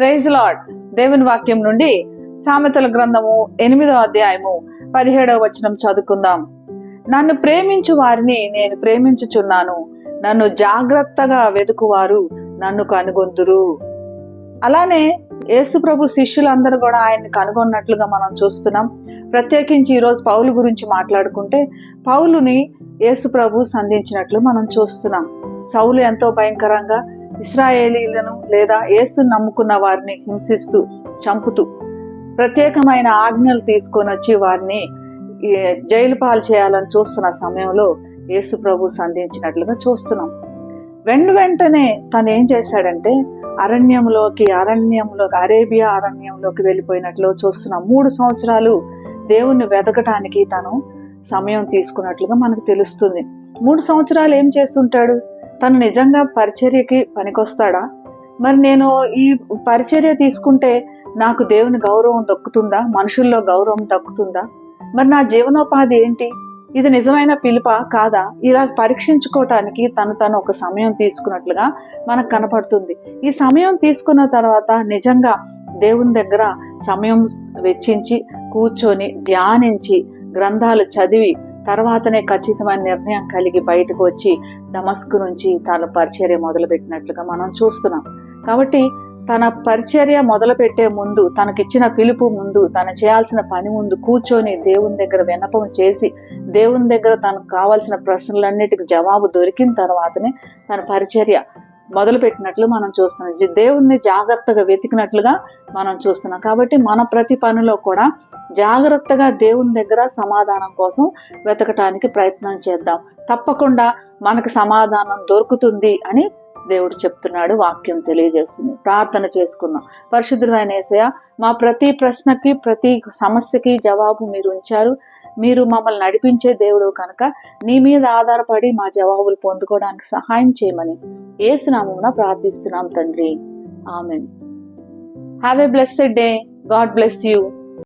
Praise lord దేవుని వాక్యం నుండి సామెతల గ్రంథము ఎనిమిదో అధ్యాయము పదిహేడవ వచనం చదువుకుందాం. నన్ను ప్రేమించు వారిని నేను ప్రేమించుచున్నాను. నన్ను జాగ్రత్తగా వెతుకువారు నన్ను కనుగొందురు. అలానే యేసుప్రభు శిష్యులందరూ కూడా ఆయన్ని కనుగొన్నట్లుగా మనం చూస్తున్నాం. ప్రత్యేకించి ఈరోజు పౌలు గురించి మాట్లాడుకుంటే పౌలుని యేసుప్రభు సంధించినట్లు మనం చూస్తున్నాం. సౌలు ఎంతో భయంకరంగా ఇస్రాయేలీలను లేదా యేసు నమ్ముకున్న వారిని హింసిస్తూ చంపుతూ ప్రత్యేకమైన ఆజ్ఞలు తీసుకొని వచ్చి వారిని జైలు పాలు చేయాలని చూస్తున్న సమయంలో యేసు ప్రభు సంధించినట్లుగా చూస్తున్నాం. వెంట వెంటనే తను ఏం చేశాడంటే అరణ్యంలోకి అరణ్యంలోకి అరేబియా అరణ్యంలోకి వెళ్ళిపోయినట్లు చూస్తున్నాం. మూడు సంవత్సరాలు దేవుణ్ణి వెతకటానికి తను సమయం తీసుకున్నట్లుగా మనకు తెలుస్తుంది. మూడు సంవత్సరాలు ఏం చేస్తుంటాడు? తను నిజంగా పరిచర్యకి పనికొస్తాడా? మరి నేను ఈ పరిచర్య తీసుకుంటే నాకు దేవుని గౌరవం దక్కుతుందా? మనుషుల్లో గౌరవం దక్కుతుందా? మరి నా జీవనోపాధి ఏంటి? ఇది నిజమైన పిలుప? కాదా? ఇలా పరీక్షించుకోవటానికి తను తను ఒక సమయం తీసుకున్నట్లుగా మనకు కనపడుతుంది. ఈ సమయం తీసుకున్న తర్వాత నిజంగా దేవుని దగ్గర సమయం వెచ్చించి కూర్చొని ధ్యానించి గ్రంథాలు చదివి తర్వాతనే ఖచ్చితమైన నిర్ణయం కలిగి బయటకు వచ్చి దమస్కు నుంచి తన పరిచర్య మొదలుపెట్టినట్లుగా మనం చూస్తున్నాం. కాబట్టి తన పరిచర్య మొదలుపెట్టే ముందు తనకిచ్చిన పిలుపు ముందు తను చేయాల్సిన పని ముందు కూర్చొని దేవుని దగ్గర విన్నపం చేసి దేవుని దగ్గర తనకు కావాల్సిన ప్రశ్నలన్నిటికి జవాబు దొరికిన తర్వాతనే తన పరిచర్య మొదలుపెట్టినట్లు మనం చూస్తున్నాం. దేవుణ్ణి జాగ్రత్తగా వెతికినట్లుగా మనం చూస్తున్నాం. కాబట్టి మన ప్రతి పనిలో కూడా జాగ్రత్తగా దేవుని దగ్గర సమాధానం కోసం వెతకటానికి ప్రయత్నం చేద్దాం. తప్పకుండా మనకు సమాధానం దొరుకుతుంది అని దేవుడు చెప్తున్నాడు వాక్యం తెలియజేస్తుంది. ప్రార్థన చేసుకుందాం. పరిశుద్ధమైన ఏసయ మా ప్రతి ప్రశ్నకి ప్రతి సమస్యకి జవాబు మీరు ఉంచారు. మీరు మమ్మల్ని నడిపించే దేవుడు కనుక నీ మీద ఆధారపడి మా జవాబులు పొందుకోవడానికి సహాయం చేయమని ఏసునామమున ప్రార్థిస్తున్నాం తండ్రి. Amen. Have a blessed day God bless you